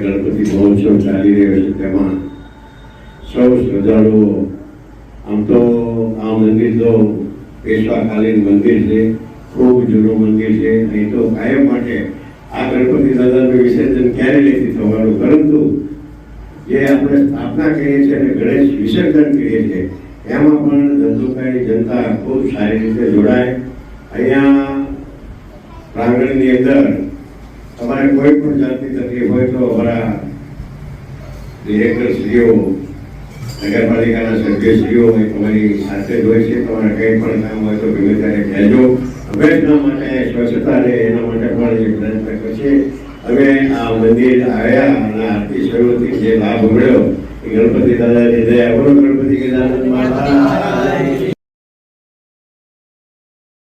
ગણપતિ મહોત્સવ ચાલી રહ્યો છે તેમાં સૌ શ્રદ્ધાળુઓ, આમ તો આ મંદિર તો પેશવાકાલીન મંદિર છે, ખૂબ જૂનું મંદિર છે, અહીં તો કાયમ માટે આ ગણપતિ દાદાનું વિસર્જન ક્યારે નથી થવાનું, પરંતુ જે આપણે સ્થાપના કરીએ છીએ અને ગણેશ વિસર્જન કરીએ છીએ, એમાં પણ ધંધુકાની જનતા ખૂબ સારી રીતે જોડાય. અહીંયા પ્રાંગણની અંદર તમારે કોઈ પણ જાતની તકલીફ હોય તો અમારા ડિરેક્ટરશ્રીઓ નગરપાલિકાના સભ્યશ્રીઓ તમારી સાથે જ હોય છે. તમારે કંઈ પણ કામ હોય તો ગમે ત્યારે કહેજો. અમે એના માટે સ્વચ્છતા રહે એના માટે પણ જે પ્રયત્ન છે. અમે આ મંદિર આવ્યા અને આરતી શરૂ જે લાભ મળ્યો. એ ગણપતિ દાદાની દયા બોલો ગણપતિ કેદારનાથ માતા.